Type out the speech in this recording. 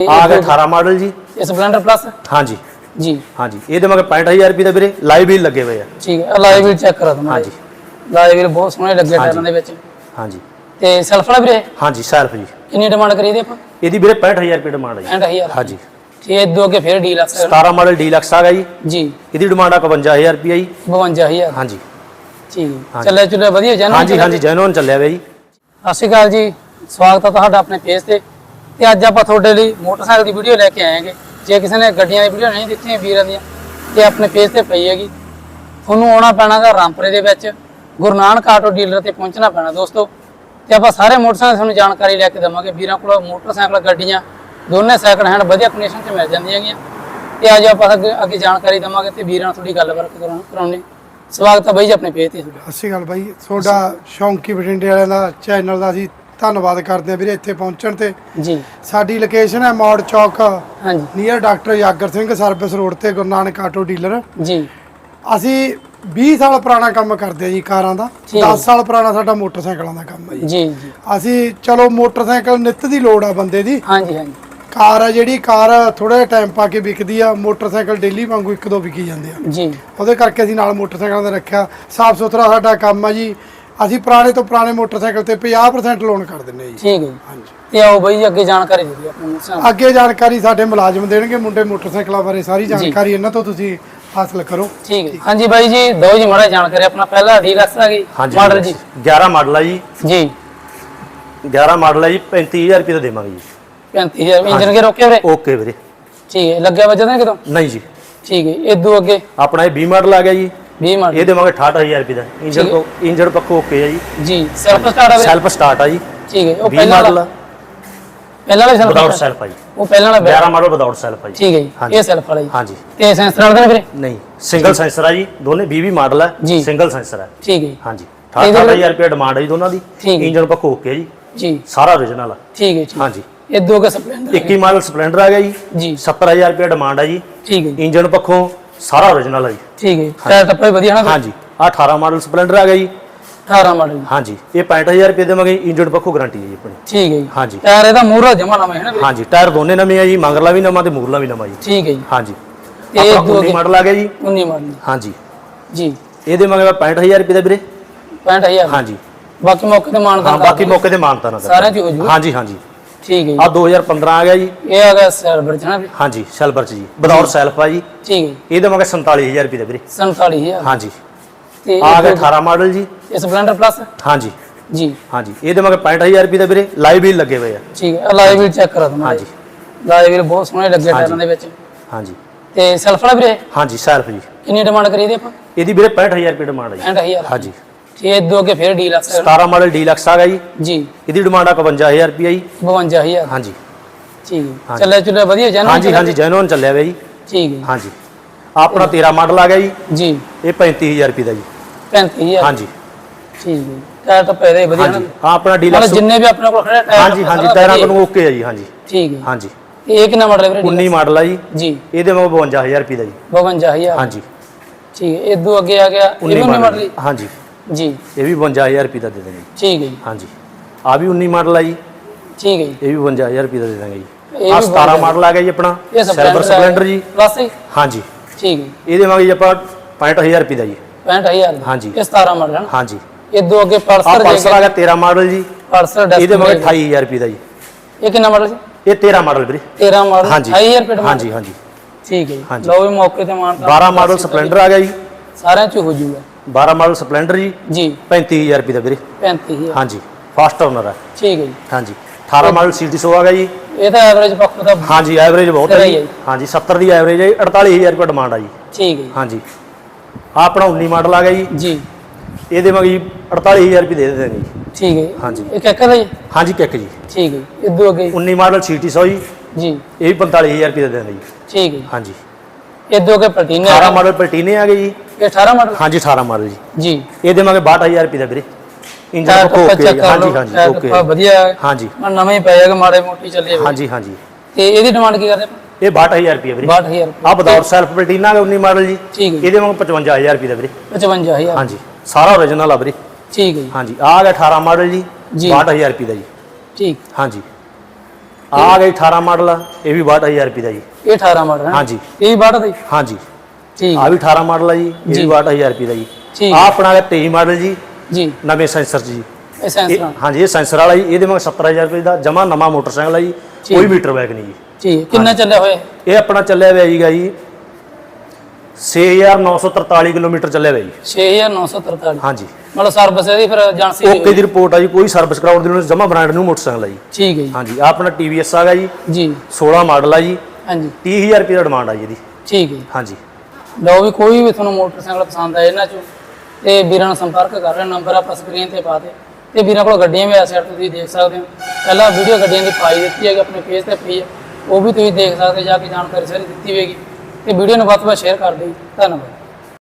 ਆ ਗਿਆ 18 ਮਾਡਲ ਜੀ। ਇਹ ਸਪਲੈਂਡਰ ਪਲੱਸ ਹਾਂਜੀ। ਜੀ। ਹਾਂਜੀ। ਇਹਦੇ ਮਗਰ 65000 ਰੁਪਏ ਦਾ ਵੀਰੇ ਲਾਈਵ ਵੀ ਲੱਗੇ ਹੋਏ ਆ। ਠੀਕ ਹੈ। ਲਾਈਵ ਵੀਲ ਚੈੱਕ ਕਰਾ ਦਵਾਂ ਹਾਂਜੀ। ਲਾਈਵ ਵੀਲ ਬਹੁਤ ਸੋਹਣੇ ਲੱਗੇ ਟਾਇਰਾਂ ਦੇ ਵਿੱਚ। ਹਾਂਜੀ। ਤੇ ਸੈਲਫ ਵਾਲਾ ਵੀਰੇ? ਹਾਂਜੀ ਸੈਲਫ ਜੀ। ਕਿੰਨੀ ਡਿਮਾਂਡ ਕਰੀ ਦੇ ਆਪਾਂ? ਇਹਦੀ ਵੀਰੇ 65000 ਰੁਪਏ ਡਿਮਾਂਡ ਹੈ ਜੀ। 60000 ਹਾਂਜੀ। ਠੀਕ ਹੈ ਇਦੋਂ ਅੱਗੇ ਫਿਰ ਡੀਲ ਆ 17 ਮਾਡਲ ਡੀਲਕਸ ਆ ਗਿਆ ਜੀ। ਜੀ। ਇਹਦੀ ਡਿਮਾਂਡ ਆ 51000 ਰੁਪਏ ਜੀ। 52000 ਹਾਂਜੀ। ਠੀਕ। ਚੱਲੇ ਚੁੱਲੇ ਵਧੀਆ ਜਾਨ ਹਾਂਜੀ ਹਾਂਜੀ ਜੈਨੂਨ ਚੱਲਿਆ ਹੋਇਆ ਜੀ। ਸਤਿ ਸ਼੍ਰੀ ਅਕਾਲ ਜੀ। ਸਵਾਗਤ ਹੈ ਤੁਹਾਡਾ ਆਪਣੇ ਪੇਜ ਤੇ। ਤੇ ਅੱਜ ਆਪਾਂ ਤੁਹਾਡੇ ਲਈ ਮੋਟਰਸਾਈਕਲ ਦੀ ਵੀਡੀਓ ਲੈ ਕੇ ਆਏ ਹਾਂਗੇ ਜੇ ਕਿਸੇ ਨੇ ਗੱਡੀਆਂ ਦੀ ਵੀਡੀਓ ਨਹੀਂ ਦੇਖੀਆਂ ਵੀਰਾਂ ਦੀਆਂ ਤੇ ਆਪਣੇ ਪੇਜ ਤੇ ਪਈ ਹੈਗੀ। ਤੁਹਾਨੂੰ ਆਉਣਾ ਪੈਣਾ ਦਾ ਰਾਮਪੁਰੇ ਦੇ ਵਿੱਚ। ਗੁਰੂ ਨਾਨਕ ਆਟੋ ਡੀਲਰ ਤੇ ਪਹੁੰਚਣਾ ਪੈਣਾ ਦੋਸਤੋ। ਤੇ ਆਪਾਂ ਸਾਰੇ ਮੋਟਰਸਾਈਕਲ ਤੁਹਾਨੂੰ ਜਾਣਕਾਰੀ ਲੈ ਕੇ ਦੇਵਾਂਗੇ। ਵੀਰਾਂ ਕੋਲ ਮੋਟਰਸਾਈਕਲ, ਗੱਡੀਆਂ, ਦੋਨੇ ਸੈਕਿੰਡ ਹੈਂਡ ਵਧੀਆ ਕੰਡੀਸ਼ਨ 'ਚ ਮਿਲ ਜਾਂਦੀਆਂ ਹੈਗੀਆਂ। ਤੇ ਅੱਜ ਆਪਾਂ ਅੱਗੇ ਅੱਗੇ ਜਾਣਕਾਰੀ ਦੇਵਾਂਗੇ ਤੇ ਵੀਰਾਂ ਨਾਲ ਥੋੜੀ ਗੱਲਬਾਤ ਕਰਾਉਣ- ਕਰਾਉਣੀ ਸਵਾਗਤ ਹੈ ਬਾਈ ਜੀ ਆਪਣੇ ਪੇਜ ਤੇ ਸਤਿ ਸ਼੍ਰੀ ਅਕਾਲ ਬਾਈ। ਤੁਹਾਡਾ ਸ਼ੌਂਕੀ ਬਠਿੰਡੇ ਵਾਲਿਆਂ ਦਾ ਚੈਨਲ ਦਾ ਅਸੀਂ ਧੰਨਵਾਦ ਕਰਦੇ ਹਾਂ ਵੀਰੇ ਇੱਥੇ ਪਹੁੰਚਣ ਤੇ। ਜੀ। ਸਾਡੀ ਲੋਕੇਸ਼ਨ ਹੈ ਮੌੜ ਚੌਕ ਹਾਂਜੀ। Near doctor Yagar Singh service road ਤੇ ਗੁਰੂ ਨਾਨਕ ਆਟੋ ਡੀਲਰ ਜੀ। ਅਸੀਂ 20 ਸਾਲ ਪੁਰਾਣਾ ਕੰਮ ਕਰਦੇ ਹਾਂ ਜੀ ਕਾਰਾਂ ਦਾ ਠੀਕ ਹੈ। 10 ਸਾਲ ਪੁਰਾਣਾ ਸਾਡਾ ਮੋਟਰਸਾਈਕਲਾਂ ਦਾ ਕੰਮ ਹੈ ਜੀ। ਜੀ ਜੀ। ਅਸੀਂ ਚਲੋ ਮੋਟਰਸਾਈਕਲ ਨਿੱਤ ਦੀ ਲੋੜ ਆ ਬੰਦੇ ਦੀ। ਹਾਂਜੀ ਹਾਂਜੀ। ਕਾਰ ਆ ਜਿਹੜੀ ਕਾਰ ਥੋੜਾ ਟਾਈਮ ਪਾ ਕੇ ਵਿਕਦੀ ਆ ਮੋਟਰਸਾਈਕਲ ਡੇਲੀ ਵਾਂਗੂ ਇੱਕ ਦੋ ਵਿਕੀ ਜਾਂਦੇ ਆ। ਜੀ। ਉਹਦੇ ਕਰਕੇ ਅਸੀਂ ਨਾਲ ਮੋਟਰਸਾਈਕਲਾਂ ਦਾ ਰੱਖਿਆ। ਸਾਫ਼ ਸੁਥਰਾ ਸਾਡਾ ਕੰਮ ਆ ਜੀ। ਅਸੀਂ ਪੁਰਾਣੇ ਤੋਂ ਪੁਰਾਣੇ ਮੋਟਰਸਾਈਕਲ ਤੇ 50% ਲੋਨ ਕਰ ਦਿੰਨੇ ਜੀ। ਠੀਕ ਹੈ ਜੀ। ਹਾਂਜੀ। ਤੇ ਆਓ ਬਾਈ ਜੀ ਅੱਗੇ ਜਾਣਕਾਰੀ ਦੇ ਦਿਓ ਆਪਾਂ ਨੂੰ। ਸਾਨੂੰ। ਅੱਗੇ ਜਾਣਕਾਰੀ ਸਾਡੇ ਮੁਲਾਜ਼ਮ ਦੇਣਗੇ ਮੁੰਡੇ ਮੋਟਰਸਾਈਕਲਾਂ ਬਾਰੇ ਸਾਰੀ ਜਾਣਕਾਰੀ ਇਹਨਾਂ ਤੋਂ ਤੁਸੀਂ ਹਾਸਲ ਕਰੋ। ਠੀਕ ਹੈ। ਹਾਂਜੀ ਬਾਈ ਜੀ ਦੋ ਜੀ ਮਾੜਾ ਜਾਣਕਾਰੀ ਆਪਣਾ ਪਹਿਲਾ ਗਈ ਹਾਂਜੀ ਮਾਡਲ ਜੀ। 11 ਮਾਡਲ ਆ ਜੀ। ਜੀ। 11 ਮਾਡਲ ਆ ਜੀ 35000 ਰੁਪਏ ਦਾ ਦੇਵਾਂਗੇ ਜੀ। 35000 ਇੰਜਨ ਕੇ ਰੋਕੇ ਵੀਰੇ? ਓਕੇ ਵੀਰੇ। ਠੀਕ ਹੈ। ਲੱਗਿਆ ਵਜਾ ਨਾ ਕਿਤੋਂ? ਨਹੀਂ ਜੀ। ਠੀਕ ਹੈ ਇਦੋਂ ਅੱਗੇ? ਆਪਣਾ ਇਹ 20 ਮਾਡਲ ਆ ਗਿਆ ਜੀ। 20 ਮਾਡਲ ਇਹ ਦੇਵਾਂਗੇ 68000 ਰੁਪਏ ਦਾ। ਇੰਜਨ ਤੋਂ ਇੰਜਨ ਪੱਖੋਂ ਓਕੇ ਆ ਜੀ। ਜੀ ਸੈਲਫ ਸਟਾਰਟ ਆ ਸੈਲਫ ਸਟਾਰਟ ਆ ਜੀ। ਠੀਕ ਹੈ। ਉਹ 20 ਪਹਿਲਾਂ ਮਾਡਲ। ਵਾਲਾ ਪਹਿਲਾਂ ਵਾਲਾ ਵਿਦਆਊਟ ਸੈਲਫ ਸੈਲਫ ਆ ਜੀ। ਉਹ ਪਹਿਲਾਂ ਵਾਲਾ 11 ਮਾਡਲ ਵਿਦਆਊਟ ਸੈਲਫ ਆ ਜੀ। ਠੀਕ ਹੈ ਜੀ। ਇਹ ਸੈਲਫ ਵਾਲਾ ਜੀ। ਹਾਂਜੀ। ਤੇ ਸੈਂਸਰ ਵਾਲਾ ਵੀਰੇ ਨਹੀਂ ਸਿੰਗਲ ਸੈਂਸਰ ਆ ਜੀ। ਦੋਨੇ 20 20 ਮਾਡਲ ਆ। ਜੀ। ਸਿੰਗਲ ਸੈਂਸਰ ਆ। ਠੀਕ ਹੈ। ਜੀ। ਹਾਂਜੀ ਇਹਦੇ ਵਿੱਚ- 68000 ਰੁਪਏ ਡਿਮਾਂਡ ਹੈ ਜੀ ਦੋਨਾਂ ਦੀ। ਹੈ। ਇੰਜਨ ਪੱਖੋਂ ਓਕੇ ਆ ਜੀ। ਜੀ। ਸਾਰਾ origignal ਆ। ਠੀਕ ਹੈ ਠੀਕ ਹਾਂਜੀ। ਇਦੋਂ ਅੱਗੇ ਸਪਲੈਂਡਰ 21 ਮਾਡਲ ਸਪਲੈਂਡਰ ਆ ਗਿਆ ਜੀ। ਜੀ। 70000 ਰੁਪਏ ਡਿਮਾਂਡ ਆ ਜੀ। ਠੀਕ ਹੈ ਜੀ। ਇੰਜਨ ਪੱਖੋਂ ਸਾਰਾ origignal ਆ ਜੀ। ਠੀਕ ਹੈ ਜੀ। ਟਾਇਰ ਟੱਪਾ ਵੀ ਵਧੀਆ ਨਾ ਹਾਂਜੀ। ਆ 18 ਮਾਡਲ ਸਪਲੈਂਡਰ ਆ ਗਿਆ ਜੀ। 18 ਮਾਡਲ ਜੀ। ਹਾਂਜੀ। ਇਹ 65000 ਰੁਪਏ ਦੇਵਾਂਗੇ ਇੰਜਨ ਪੱਖੋਂ ਗਾਰੰਟੀ ਹੈ ਜੀ ਆਪਣੀ। ਠੀਕ ਹੈ ਜੀ। ਹਾਂਜੀ। ਟਾਇਰ ਇਹਦਾ ਮੂਹਰਾ ਜਮਾ ਨਵਾਂ ਹੈ ਨਾ ਵੀਰੇ? ਹਾਂਜੀ। ਟਾਇਰ ਦੋਨੇ ਨਵੇਂ ਆ ਜੀ ਮੰਗਰਲਾ ਵੀ ਨਵਾਂ ਤੇ ਮੂਰਲਾ ਵੀ ਨਵਾਂ ਜੀ। ਠੀਕ ਹੈ ਜੀ। ਹਾਂਜੀ। ਤੇ ਇਹ ਦੋ 19 ਮਾਡਲ ਆ ਗਿਆ ਜੀ। 19 ਮਾਡਲ ਹਾਂਜੀ। ਜੀ। ਇਹ ਦੇਵਾਂਗੇ 65000 ਰੁਪਏ ਦਾ ਵੀਰੇ। 65000 ਹਾਂਜੀ। ਬਾਕੀ ਮੌਕੇ ਤੇ ਮਾਨਤਾ ਹਾਂ ਬਾਕੀ ਮੌਕੇ ਤੇ ਮਾਨਤਾ ਨਾ ਸਾਰਿਆਂ ਚ ਹੋ ਜੂ। ਹਾਂਜੀ ਹਾਂਜੀ। ਠੀਕ ਹੈ ਆ ਜੀ 2015 ਆ ਗਿਆ ਜੀ। ਇਹ ਆ ਗਿਆ ਸਰਵਰ ਜਨਾ ਵੀ ਹਾਂਜੀ ਸਿਲਵਰ ਚ ਜੀ। ਵਿਦਆਊਟ ਸੈਲਫ ਆ ਜੀ। ਠੀਕ ਹੈ। ਇਹ ਦੇਵਾਂਗੇ 47000 ਰੁਪਏ ਦਾ ਵੀਰੇ। 47000 ਹਾਂਜੀ। ਤੇ ਆ ਗਿਆ ਦੋ- 18 ਮਾਡਲ ਜੀ। ਇਹ ਸਪਲੈਂਡਰ ਪਲੱਸ? ਹਾਂਜੀ। ਜੀ। ਹਾਂਜੀ। ਇਹ ਦੇਵਾਂਗੇ 65000 ਰੁਪਏ ਦਾ ਵੀਰੇ। ਲਾਈਵ ਵੀ ਲੱਗੇ ਹੋਏ ਆ। ਠੀਕ ਹੈ। ਲਾਈਵ ਵੀ ਚੈੱਕ ਕਰਾ ਦਵਾਂ ਹਾਂਜੀ। ਲਾਈਵ ਵੀ ਬਹੁਤ ਸੋਹਣੇ ਲੱਗੇ ਟਾਇਰਾਂ ਦੇ ਵਿੱਚ। ਹਾਂਜੀ। ਤੇ ਸੈਲਫ ਵਾਲਾ ਵੀਰੇ? ਹਾਂਜੀ ਸੈਲਫ ਜੀ। ਕਿੰਨੀ ਡਿਮਾਂਡ ਕਰੀ ਦੀ ਆਪਾਂ? ਇਹਦੀ ਵੀਰੇ 65000 ਰੁਪਏ ਡਿਮਾਂਡ ਹੈ ਜੀ। 65000 ਹਾਂਜੀ। ਠੀਕ ਹੈ ਇਦੋਂ ਅੱਗੇ ਫਿਰ ਡੀਲ ਆ 17 ਮਾਡਲ ਡੀਲਕਸ ਆ ਗਿਆ ਜੀ। ਜੀ। ਇਹਦੀ ਡਿਮਾਂਡ ਆ 51000 ਰੁਪਏ ਜੀ। 52000 ਹਾਂਜੀ। ਠੀਕ। ਵਧੀਆ ਹਾਂਜੀ ਹਾਂਜੀ ਜੈਨੂਨ ਚੱਲਿਆ ਹੋਇਆ ਜੀ। ਠੀਕ ਹੈ। ਹਾਂਜੀ। ਆਪਣਾ 13 ਮਾਡਲ ਆ ਗਿਆ ਜੀ। ਜੀ। ਇਹ 35000 ਰੁਪਏ ਦਾ ਜੀ। 35000 ਹਾਂਜੀ। ਠੀਕ ਹੈ। ਟਾਇਰ ਤਾਂ ਪਹਿਲੇ ਵਧੀਆ ਨਾ। ਹਾਂਜੀ ਆ ਆਪਣਾ ਮਤਲਬ ਡੀਲਕਸ ਜਿੰਨੇ ਵੀ ਆਪਣੇ ਕੋਲ ਖੜੇ ਟਾਇਰ ਹਾਂਜੀ ਹਾਂਜੀ ਟਾਇਰਾਂ ਨੂੰ ਓਕੇ ਆ ਜੀ ਹਾਂਜੀ। ਠੀਕ ਹੈ। ਹਾਂਜੀ। ਇਹ ਕਿੰਨਾ ਮਾਡਲ ਹੈ ਵੀਰੇ 19 ਮਾਡਲ ਆ ਜੀ। ਜੀ। ਇਹਦੇ ਮੈਂ 52000 ਰੁਪਏ ਦਾ ਜੀ। 52000 ਹਾਂਜੀ। ਠੀਕ ਹੈ। ਅੱਗੇ ਆ ਗਿਆ। ਇਹ ਵੀ 19 19 ਮਾਡਲ ਮਾਡਲ ਹਾਂਜੀ। ਜੀ। ਇਹ ਵੀ 52000 ਰੁਪਏ ਦਾ ਦੇ ਦਾਂਗੇ ਜੀ ਠੀਕ ਹੈ ਜੀ। ਹਾਂਜੀ। ਆ ਵੀ 19 ਮਾਡਲ ਆ ਜੀ। ਠੀਕ ਹੈ ਜੀ। ਇਹ ਵੀ 52000 ਰੁਪਏ ਦਾ ਦੇ ਦਾਂਗੇ ਜੀ। ਇਹ ਆ ਵੀ 17 ਮਾਡਲ ਆ ਗਿਆ ਜੀ ਆਪਣਾ। ਇਹ ਸਿਲਵਰ ਸਪਲੈਂਡਰ ਜੀ। ਹੀ ਹਾਂਜੀ। ਠੀਕ ਹੈ। ਇਹ ਦੇਵਾਂਗੇ ਜੀ ਆਪਾਂ 65000 ਰੁਪਏ ਦਾ ਜੀ। 65000 ਦਾ। ਹਾਂਜੀ। ਇਹ 17 ਮਾਡਲ ਹੈ ਹਾਂਜੀ। ਇਦੋਂ ਅੱਗੇ ਆ ਪਲਸਰ ਪਲਸਰ ਆ ਗਿਆ 13 ਮਾਡਲ ਜੀ। ਪਲਸਰ ਇਹਦੇ ਡਸਟ ਮਗਰ 28000 ਰੁਪਏ ਦਾ ਜੀ। ਇਹ ਕਿੰਨਾ ਮਾਡਲ ਸੀ? ਇਹ 13 ਮਾਡਲ ਵੀਰੇ। 13 ਮਾਡਲ। ਹਾਂਜੀ। 28000 ਰੁਪਏ ਦਾ। ਹਾਂਜੀ ਹਾਂਜੀ। ਠੀਕ ਹੈ ਜੀ। ਲਓ ਵੀ ਮੌਕੇ ਤੇ ਮਾਨ 12 ਮਾਡਲ ਸਪਲੈਂਡਰ ਆ ਗਿਆ ਜੀ। ਸਾਰਿਆਂ ਚ ਹੋ ਜੂਗਾ। 12 ਮਾਡਲ ਸਪਲੈਂਡਰ ਜੀ ਜੀ। 35000 ਰੁਪਏ ਦਾ ਵੀਰੇ। 35000 ਹਾਂਜੀ ਫਾਸਟ ਓਨਰ ਹੈ। ਠੀਕ ਹੈ ਜੀ। ਹਾਂਜੀ 18 ਮਾਡਲ ਸੀਟੀ 100 ਆ ਗਿਆ ਜੀ ਇਹ ਤਾਂ ਐਵਰੇਜ ਪੱਖੋਂ ਤਾਂ ਹਾਂਜੀ ਐਵਰੇਜ ਬਹੁਤ ਹੈ ਜੀ। ਹਾਂਜੀ 70 ਦੀ ਐਵਰੇਜ ਹੈ ਜੀ, 48000 ਰੁਪਏ ਡਿਮਾਂਡ ਆ ਜੀ। ਠੀਕ ਹੈ ਹਾਂਜੀ ਆ ਆਪਣਾ 19 ਮਾਡਲ ਆ ਗਿਆ ਜੀ। ਜੀ। ਇਹਦੇ ਮਗਰ ਜੀ 48000 ਰੁਪਏ ਦੇ ਦੇਣਗੇ ਜੀ। ਠੀਕ ਹੈ ਹਾਂਜੀ। ਇਹ ਕਿੱਕਰ ਦਾ ਜੀ? ਹਾਂਜੀ ਕਿੱਕ ਜੀ। ਠੀਕ ਹੈ ਇਦੋਂ ਅੱਗੇ 19 ਮਾਡਲ ਸੀਟੀ 100 ਜੀ। ਜੀ। ਇਹ ਵੀ 45000 ਰੁਪਏ ਦੇ ਦੇਣਗੇ ਜੀ। ਠੀਕ ਹੈ ਹਾਂਜੀ। ਇਦੋਂ ਅੱਗੇ ਪਲਟੀਨਾ 18 ਮਾਡਲ ਪਲਟੀਨੇ ਆ ਗਏ ਜੀ। ਇਹ 18 ਮਾਡਲ ਹਾਂਜੀ 18 ਮਾਡਲ ਜੀ। ਜੀ। ਇਹਦੇ ਮਗਰ 62000 ਰੁਪਏ ਦਾ ਵੀਰੇ। ਇੰਜਨ ਟਾਇਰ ਪੱਖੋਂ ਟੱਪਾ ਓਕੇ ਚੈੱਕ ਕਰ ਹਾਂਜੀ ਲਓ। ਹਾਂਜੀ ਟਾਇਰ ਓਕੇ। ਟੱਪਾ ਵਧੀਆ ਹੈ ਹਾਂਜੀ। ਮੈਂ ਨਵਾਂ ਹੀ ਪਏਗਾ ਮਾੜੇ ਮੋਟੀ ਚੱਲੇ ਹੋਏ। ਹਾਂਜੀ ਹਾਂਜੀ। ਤੇ ਇਹਦੀ ਡਿਮਾਂਡ ਕੀ ਕਰਦੇ ਆਪਾਂ? ਇਹ 62000 ਰੁਪਏ ਵੀਰੇ। 62000 ਆ ਬਦੌਰ ਸੈਲਫ ਪਲਟੀਨਾ ਹੈ 19 ਮਾਡਲ ਜੀ। ਠੀਕ ਹੈ ਇਹਦੇ ਮਗਰ 55000 ਰੁਪਏ ਦਾ ਵੀਰੇ। 55000 ਹਾਂਜੀ। ਸਾਰਾ origignal ਆ ਵੀਰੇ। ਠੀਕ ਹੈ ਜੀ। ਹਾਂਜੀ। ਆ ਗਿਆ 18 ਮਾਡਲ ਜੀ। ਜੀ। 62000 ਰੁਪਏ ਦਾ ਜੀ। ਠੀਕ। ਹਾਂਜੀ। ਆ ਆ ਗਈ 18 ਮਾਡਲ ਆ। ਇਹ ਵੀ 62000 ਰੁਪਏ ਦਾ ਜੀ। ਇਹ 18 ਮਾਡਲ ਹਾਂਜੀ। ਇਹ ਵੀ ਬਾਟ ਦਾ ਜੀ? ਹਾਂਜੀ। ਠੀਕ ਆ ਵੀ 18 ਮਾਡਲ ਆ ਜੀ ਇਹ। ਵੀ 62000 ਰੁਪਏ ਦਾ ਜੀ। ਆ ਆਪਣਾ ਹੈਗਾ 23 ਮਾਡਲ ਜੀ ਜੀ। ਨਵੇਂ ਸੈਂਸਰ ਜੀ। ਇਹ ਸੈਂਸਰ ਇਹ- ਹਾਂਜੀ ਇਹ ਸੈਂਸਰ ਵਾਲਾ ਜੀ ਇਹਦੇ ਮਗਰ 70000 ਰੁਪਏ ਦਾ ਜਮਾ ਨਵਾਂ ਮੋਟਰਸਾਈਕਲ ਆ ਜੀ। ਕੋਈ ਮੀਟਰ ਬੈਗ ਨਹੀਂ ਜੀ। ਕਿੰਨਾ ਚੱਲਿਆ ਹੋਇਆ? ਹੈ? ਇਹ ਆਪਣਾ ਚੱਲਿਆ ਹੋਇਆ ਜੀਗਾ ਜੀ 6943 ਕਿਲੋਮੀਟਰ ਚੱਲਿਆ ਹੋਇਆ ਜੀ। 6943 ਹਾਂਜੀ। ਮਤਲਬ ਸਰਵਿਸ ਇਹਦੀ ਫਿਰ ਏਜੰਸੀ ਓਕੇ ਦੀ ਰਿਪੋਰਟ ਆ ਜੀ ਕੋਈ ਸਰਵਿਸ ਕਰਾਉਣ ਦੀ ਲੋੜ ਜਮਾ ਬ੍ਰਾਂਡ ਨਿਊ ਮੋਟਰਸਾਈਕਲ ਆ ਜੀ। ਠੀਕ ਹੈ ਜੀ। ਹਾਂਜੀ ਆਹ ਆਪਣਾ TVS ਆਗਾ ਜੀ ਜੀ। 16 ਮਾਡਲ ਆ ਜੀ। ਹਾਂਜੀ। 30000 ਰੁਪਏ ਦਾ ਡਿਮਾਂਡ ਆ ਜੀ ਇਹਦੀ। ਠੀਕ ਹੈ। ਹਾਂਜੀ। ਲਓ ਵੀ ਕੋਈ ਵੀ ਤੁਹਾਨੂੰ ਮੋਟਰਸਾਈਕਲ ਪਸੰਦ ਆਏ ਇਹਨਾਂ ਚੋਂ ਤੇ ਵੀਰਾਂ ਨਾਲ ਸੰਪਰਕ ਕਰ ਰਹੇ ਨੰਬਰ ਆਪਾਂ ਸਕਰੀਨ ਤੇ ਪਾ ਦੇ। ਤੇ ਵੀਰਾਂ ਕੋਲ ਗੱਡੀਆਂ ਵੀ ਆ ਤੁਸੀਂ ਦੇਖ ਸਕਦੇ ਹੋ। ਪਹਿਲਾਂ ਵੀਡੀਓ ਗੱਡੀਆਂ ਦੀ ਪਾਈ ਦਿੱਤੀ ਹੈਗੀ ਆਪਣੇ ਪੇਜ ਤੇ ਪਈ ਹੈ। ਉਹ ਵੀ ਤੁਸੀਂ ਦੇਖ ਸਕਦੇ ਹੋ, ਜਾ ਕੇ ਜਾਣਕਾਰੀ ਸਾਰੀ ਦਿੱਤੀ ਹੋਏਗੀ। ਤੇ ਵੀਡੀਓ ਨੂੰ ਵੱਧ ਤੋਂ ਵੱਧ ਸ਼ੇਅਰ ਕਰ ਦਿਓ ਜੀ। ਧੰਨਵਾਦ।